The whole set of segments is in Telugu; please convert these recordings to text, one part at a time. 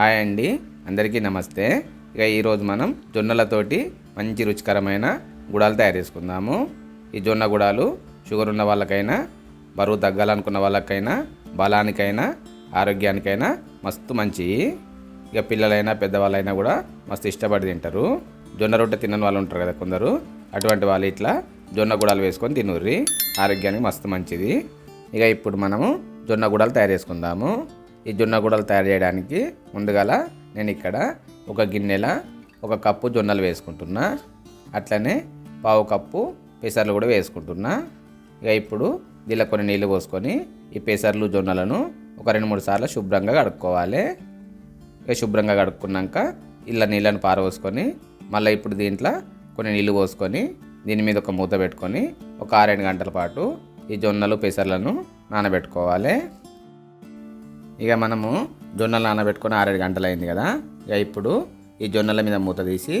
హాయ్ అండి. అందరికీ నమస్తే. ఇక ఈరోజు మనం జొన్నలతోటి మంచి రుచికరమైన గుడాలు తయారు చేసుకుందాము. ఈ జొన్న గుడాలు షుగర్ ఉన్న వాళ్ళకైనా బరువు తగ్గాలనుకున్న వాళ్ళకైనా బలానికైనా ఆరోగ్యానికైనా మస్తు మంచివి ఇక పిల్లలైనా పెద్దవాళ్ళైనా కూడా మస్తు ఇష్టపడి తింటారు. జొన్న రొట్టె తినని వాళ్ళు ఉంటారు కదా కొందరు. అటువంటి వాళ్ళు ఇట్లా జొన్న గుడాలు వేసుకొని తినుర్రి. ఆరోగ్యానికి మస్తు మంచిది. ఇక ఇప్పుడు మనము జొన్న గుడాలు తయారు చేసుకుందాము. ఈ జొన్న గూడలు తయారు చేయడానికి ముందుగాల నేను ఇక్కడ ఒక గిన్నెల ఒక కప్పు జొన్నలు వేసుకుంటున్నా. అట్లనే పావు కప్పు పెసర్లు కూడా వేసుకుంటున్నా. ఇక ఇప్పుడు దీనిలో కొన్ని నీళ్ళు పోసుకొని ఈ పెసర్లు జొన్నలను ఒక రెండు మూడు సార్లు శుభ్రంగా కడుక్కోవాలి. ఇక శుభ్రంగా కడుక్కున్నాక ఇలా నీళ్ళను పారబోసుకొని మళ్ళీ ఇప్పుడు దీంట్లో కొన్ని నీళ్ళు పోసుకొని దీని మీద ఒక మూత పెట్టుకొని ఒక ఆరేడు గంటల పాటు ఈ జొన్నలు పెసర్లను నానబెట్టుకోవాలి. ఇక మనము జొన్నలు నానబెట్టుకొని ఆరేడు గంటలు అయింది కదా. ఇక ఇప్పుడు ఈ జొన్నల మీద మూత తీసి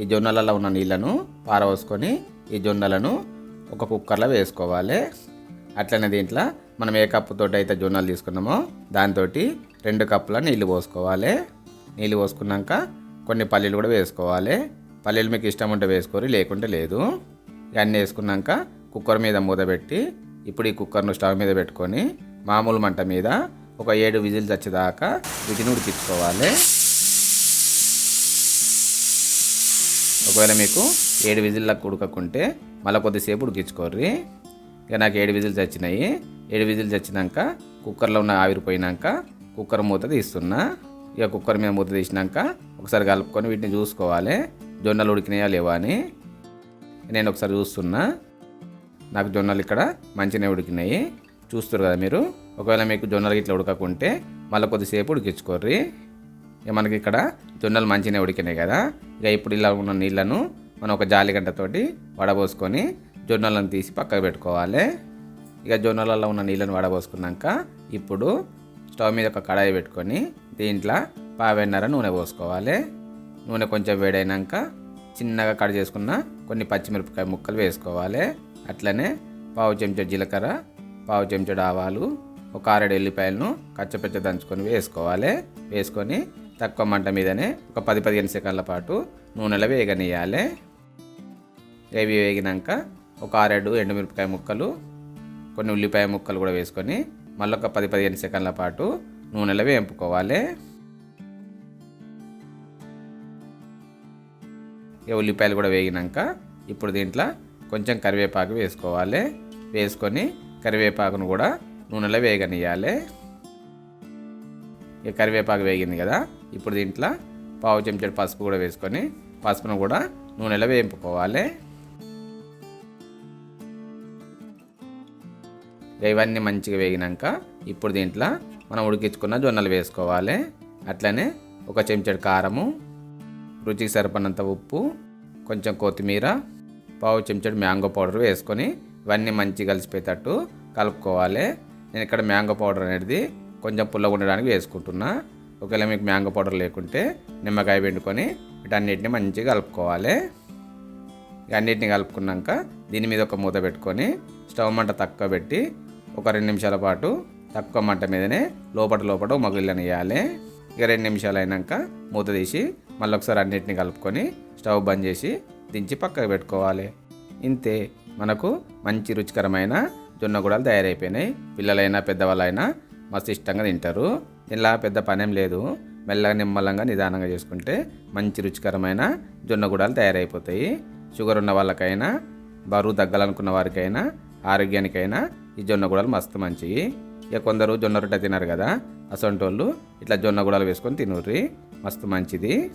ఈ జొన్నలలో ఉన్న నీళ్ళను పారవోసుకొని ఈ జొన్నలను ఒక కుక్కర్లో వేసుకోవాలి. అట్లనే దీంట్లో మనం ఏ కప్పుతో అయితే జొన్నలు తీసుకున్నామో దాంతో రెండు కప్పుల నీళ్ళు పోసుకోవాలి. నీళ్ళు పోసుకున్నాక కొన్ని పల్లీలు కూడా వేసుకోవాలి. పల్లీలు మీకు ఇష్టం ఉంటే వేసుకోరు లేకుంటే లేదు. ఇవన్నీ వేసుకున్నాక కుక్కర్ మీద మూత పెట్టి ఇప్పుడు ఈ కుక్కర్ను స్టవ్ మీద పెట్టుకొని మామూలు మంట మీద ఒక ఏడు విజిల్స్ వచ్చేదాకా వీటిని ఉడికించుకోవాలి. ఒకవేళ మీకు ఏడు విజిల్లకు ఉడకకుంటే మళ్ళీ కొద్దిసేపు ఉడికించుకోర్రి. ఇక నాకు ఏడు విజిల్స్ వచ్చినాయి. ఏడు విజిల్స్ వచ్చినాక కుక్కర్లో ఉన్న ఆవిరి పోయినాక కుక్కర్ మూత తీస్తున్నా. ఇక కుక్కర్ మీద మూత తీసినాక ఒకసారి కలుపుకొని వీటిని చూసుకోవాలి. జొన్నలు ఉడికినాయా లేవా అని నేను ఒకసారి చూస్తున్నా. నాకు జొన్నలు ఇక్కడ మంచిగా ఉడికినాయి. చూస్తారు కదా మీరు? ఒకవేళ మీకు జొన్నలు ఇట్లా ఉడకకుంటే మళ్ళీ కొద్దిసేపు ఉడికించుకోర్రి. ఇక మనకి ఇక్కడ జొన్నలు మంచిగా ఉడికినాయి కదా. ఇక ఇప్పుడు ఇలా ఉన్న నీళ్ళను మనం ఒక జాలిగంటతోటి వడబోసుకొని జొన్నలను తీసి పక్కకు పెట్టుకోవాలి. ఇక జొన్నలలో ఉన్న నీళ్ళను వడబోసుకున్నాక ఇప్పుడు స్టవ్ మీద ఒక కడాయి పెట్టుకొని దీంట్లో పావెన్నర నూనె పోసుకోవాలి. నూనె కొంచెం వేడైనాక చిన్నగా కట్ చేసుకున్న కొన్ని పచ్చిమిరపకాయ ముక్కలు వేసుకోవాలి. అట్లనే పావు చెంచా జీలకర్ర పావు చెంచా ఆవాలు ఒక ఆరేడు ఎల్లిపాయలను కచ్చపెచ్చ దంచుకొని వేసుకోవాలి. వేసుకొని తక్కువ మంట మీదనే ఒక పది పదిహేను సెకండ్ల పాటు నూనెలో వేగనియాలి ఇవి వేగినాక ఒక ఆరేడు ఎండుమిరపకాయ ముక్కలు కొన్ని ఉల్లిపాయ ముక్కలు కూడా వేసుకొని మళ్ళీ ఒక పది పదిహేను సెకండ్ల పాటు నూనెలో వేంపుకోవాలి. ఈ ఉల్లిపాయలు కూడా వేగినాక ఇప్పుడు దీంట్లో కొంచెం కరివేపాకు వేసుకోవాలి. వేసుకొని కరివేపాకును కూడా నూనెలో వేగనియాలి ఇక కరివేపాకు వేగింది కదా ఇప్పుడు దీంట్లో పావు చెంచాడు పసుపు కూడా వేసుకొని పసుపును కూడా నూనెలో వేయింపుకోవాలి. ఇవన్నీ మంచిగా వేగినాక ఇప్పుడు దీంట్లో మనం ఉడికించుకున్న జొన్నలు వేసుకోవాలి. అట్లనే ఒక చెంచాడు కారము రుచికి సరిపడినంత ఉప్పు కొంచెం కొత్తిమీర పావు చెంచాడు మ్యాంగో పౌడర్ వేసుకొని ఇవన్నీ మంచిగా కలిసిపోయేటట్టు కలుపుకోవాలి. నేను ఇక్కడ మ్యాంగో పౌడర్ అనేది కొంచెం పుల్లగా ఉండడానికి వేసుకుంటున్నా. ఒకవేళ మీకు మ్యాంగో పౌడర్ లేకుంటే నిమ్మకాయ పిండుకొని వీటన్నిటిని మంచిగా కలుపుకోవాలి. అన్నిటిని కలుపుకున్నాక దీని మీద ఒక మూత పెట్టుకొని స్టవ్ మంట తక్కువ పెట్టి ఒక రెండు నిమిషాల పాటు తక్కువ మంట మీదనే లోపల లోపల మగిళ్ళని వేయాలి. ఇక రెండు నిమిషాలు అయినాక మూత తీసి మళ్ళీ ఒకసారి అన్నిటిని కలుపుకొని స్టవ్ బంద్ చేసి దించి పక్కకు పెట్టుకోవాలి. ఇంతే మనకు మంచి రుచికరమైన జొన్న గుడాలు తయారైపోయినాయి. పిల్లలైనా పెద్దవాళ్ళైనా మస్తు ఇష్టంగా తింటారు. ఇలా పెద్ద పనేం లేదు. మెల్లగా నిమ్మలంగా నిదానంగా చేసుకుంటే మంచి రుచికరమైన జొన్న గుడాలు తయారైపోతాయి. షుగర్ ఉన్న వాళ్ళకైనా బరువు తగ్గాలనుకున్న వారికైనా ఆరోగ్యానికైనా ఈ జొన్న గుడాలు మస్తు మంచివి ఇక కొందరు జొన్న రొట్టె తినరు కదా అసొంటోళ్ళు ఇట్లా జొన్న గుడాలు వేసుకొని తినుర్రి. మస్తు మంచిది.